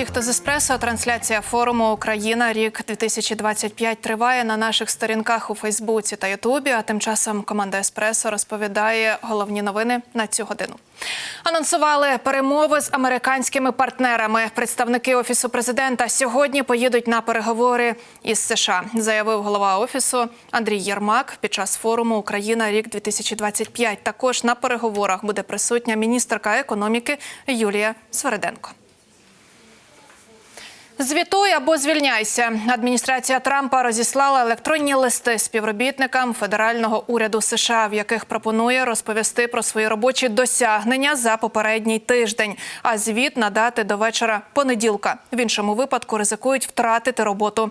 всіх, хто з еспресо. Трансляція форуму Україна рік 2025 триває на наших сторінках у Фейсбуці та Ютубі. А тим часом команда Еспресо розповідає головні новини на цю годину. Анонсували перемови з американськими партнерами. Представники офісу президента сьогодні поїдуть на переговори із США, заявив голова офісу Андрій Єрмак. Під час форуму Україна рік 2025 Також на переговорах буде присутня міністерка економіки Юлія Свериденко. Звітуй або звільняйся. Адміністрація Трампа розіслала електронні листи співробітникам федерального уряду США, в яких пропонує розповісти про свої робочі досягнення за попередній тиждень, а звіт надати до вечора понеділка. В іншому випадку ризикують втратити роботу.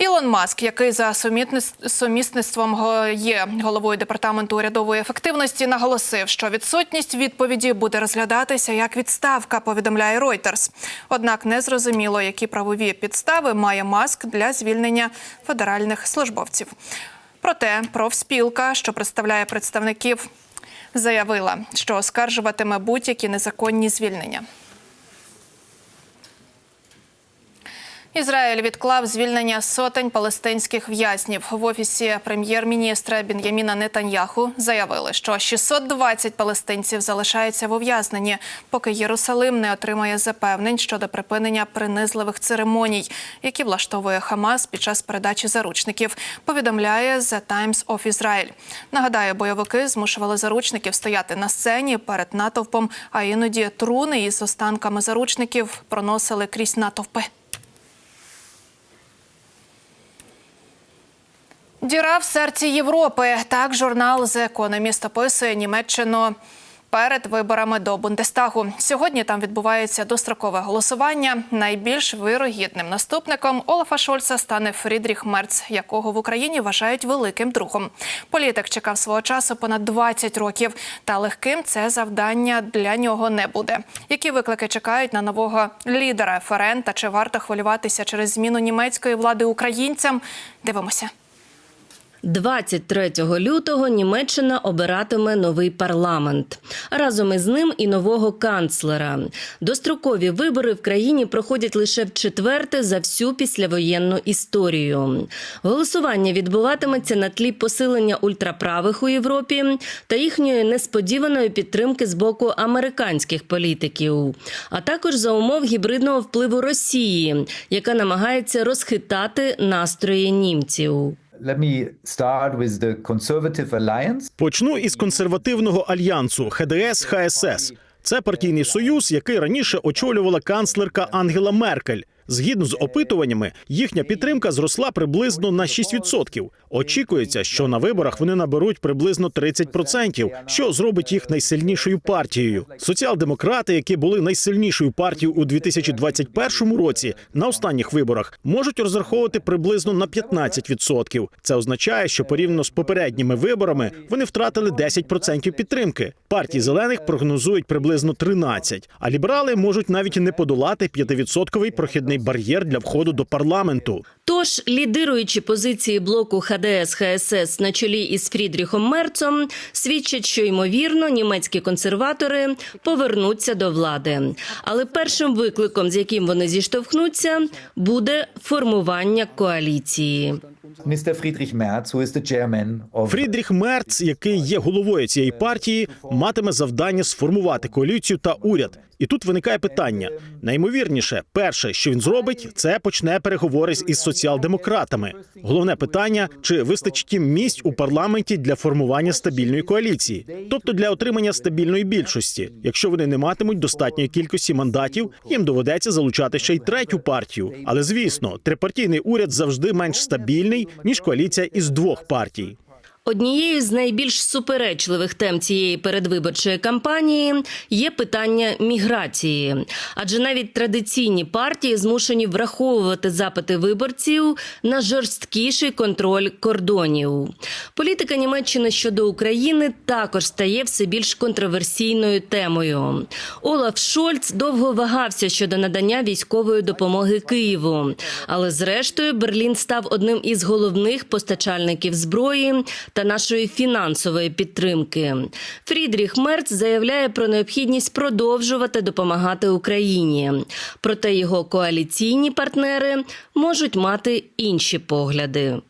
Ілон Маск, який за сумісництвом є головою департаменту урядової ефективності, наголосив, що відсутність відповіді буде розглядатися як відставка. Повідомляє Reuters. Однак не зрозуміло, які правові підстави має Маск для звільнення федеральних службовців. Проте профспілка, що представляє представників, заявила, що оскаржуватиме будь-які незаконні звільнення. Ізраїль відклав звільнення сотень палестинських в'язнів. В офісі прем'єр-міністра Бен'яміна Нетаньяху заявили, що 620 палестинців залишаються в ув'язненні, поки Єрусалим не отримає запевнень щодо припинення принизливих церемоній, які влаштовує Хамас під час передачі заручників. Повідомляє The Times of Israel. Нагадаю, бойовики змушували заручників стояти на сцені перед натовпом, а іноді труни із останками заручників проносили крізь натовпи. Діра в серці Європи. Так журнал The Economist описує Німеччину перед виборами до Бундестагу. Сьогодні там відбувається дострокове голосування. Найбільш вирогідним наступником Олафа Шольца стане Фрідріх Мерц, якого в Україні вважають великим другом. Політик чекав свого часу понад 20 років. Та легким це завдання для нього не буде. Які виклики чекають на нового лідера ФРН та чи варто хвилюватися через зміну німецької влади українцям? Дивимося. 23 лютого Німеччина обиратиме новий парламент. Разом із ним і нового канцлера. Дострокові вибори в країні проходять лише в четверте за всю післявоєнну історію. Голосування відбуватиметься на тлі посилення ультраправих у Європі та їхньої несподіваної підтримки з боку американських політиків, а також за умов гібридного впливу Росії, яка намагається розхитати настрої німців. Let me start with the Conservative Alliance. Почну із консервативного альянсу ХДС ХСС. Це партійний союз, який раніше очолювала канцлерка Ангела Меркель. Згідно з опитуваннями, їхня підтримка зросла приблизно на 6%. Очікується, що на виборах вони наберуть приблизно 30%, що зробить їх найсильнішою партією. Соціал-демократи, які були найсильнішою партією у 2021 році, на останніх виборах можуть розраховувати приблизно на 15%. Це означає, що порівняно з попередніми виборами вони втратили 10% підтримки. Партії зелених прогнозують приблизно 13%, а ліберали можуть навіть не подолати 5% прохідний бар'єр для входу до парламенту. Тож лідируючі позиції блоку ХДС ХСС на чолі із Фрідріхом Мерцом свідчать, що ймовірно німецькі консерватори повернуться до влади. Але першим викликом, з яким вони зіштовхнуться, буде формування коаліції. The chairman of Фрідріх Мерц, який є головою цієї партії, матиме завдання сформувати коаліцію та уряд. І тут виникає питання: наймовірніше, перше, що він зробить, це почне переговори із соціал-демократами. Головне питання: чи вистачить їм місць у парламенті для формування стабільної коаліції, тобто для отримання стабільної більшості. Якщо вони не матимуть достатньої кількості мандатів, їм доведеться залучати ще й третю партію. Але звісно, трипартійний уряд завжди менш стабільний ніж коаліція із двох партій. Однією з найбільш суперечливих тем цієї передвиборчої кампанії є питання міграції, адже навіть традиційні партії змушені враховувати запити виборців на жорсткіший контроль кордонів. Політика Німеччини щодо України також стає все більш контроверсійною темою. Олаф Шольц довго вагався щодо надання військової допомоги Києву, але зрештою Берлін став одним із головних постачальників зброї та нашої фінансової підтримки. Фрідріх Мерц заявляє про необхідність продовжувати допомагати Україні. Проте його коаліційні партнери можуть мати інші погляди.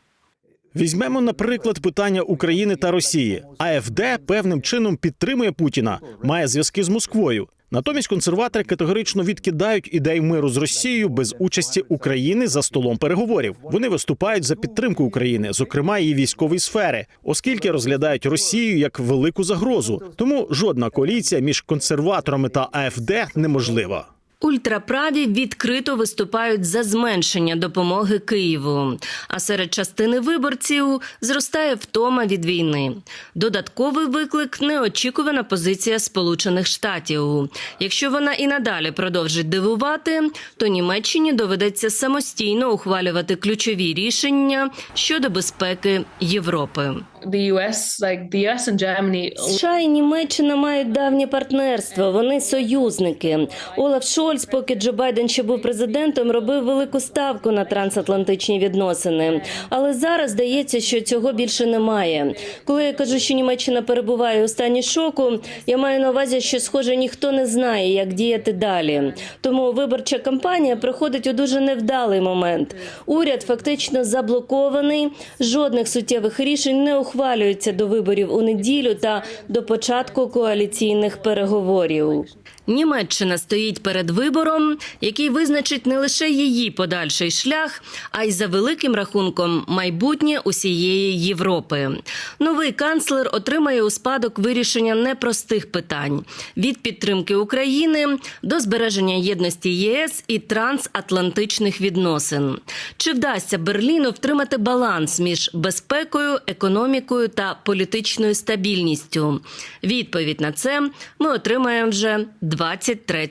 Візьмемо, наприклад, питання України та Росії. АФД певним чином підтримує Путіна, має зв'язки з Москвою. Натомість консерватори категорично відкидають ідею миру з Росією без участі України за столом переговорів. Вони виступають за підтримку України, зокрема її військової сфери, оскільки розглядають Росію як велику загрозу. Тому жодна коаліція між консерваторами та АФД неможлива. Ультраправі відкрито виступають за зменшення допомоги Києву. А серед частини виборців зростає втома від війни. Додатковий виклик неочікувана позиція Сполучених Штатів. Якщо вона і надалі продовжить дивувати, то Німеччині доведеться самостійно ухвалювати ключові рішення щодо безпеки Європи. The US, like the US and Germany, США і Німеччина мають давнє партнерство. Вони союзники. Олаф Шольц, поки Джо Байден ще був президентом, робив велику ставку на трансатлантичні відносини. Але зараз здається, що цього більше немає. Коли я кажу, що Німеччина перебуває у стані шоку, я маю на увазі, що схоже ніхто не знає, як діяти далі. Тому виборча кампанія проходить у дуже невдалий момент. Уряд фактично заблокований. Жодних суттєвих рішень не ухвалюється до виборів у неділю та до початку коаліційних переговорів. Німеччина стоїть перед вибором, який визначить не лише її подальший шлях, а й за великим рахунком майбутнє усієї Європи. Новий канцлер отримає у спадок вирішення непростих питань від підтримки України до збереження єдності ЄС і трансатлантичних відносин. Чи вдасться Берліну втримати баланс між безпекою, економікою та політичною стабільністю? Відповідь на це ми отримаємо вже 23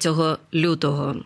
лютого.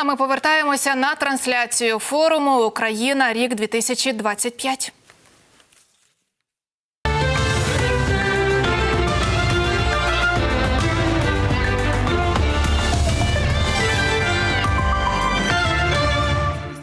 А ми повертаємося на трансляцію форуму Україна рік 2025.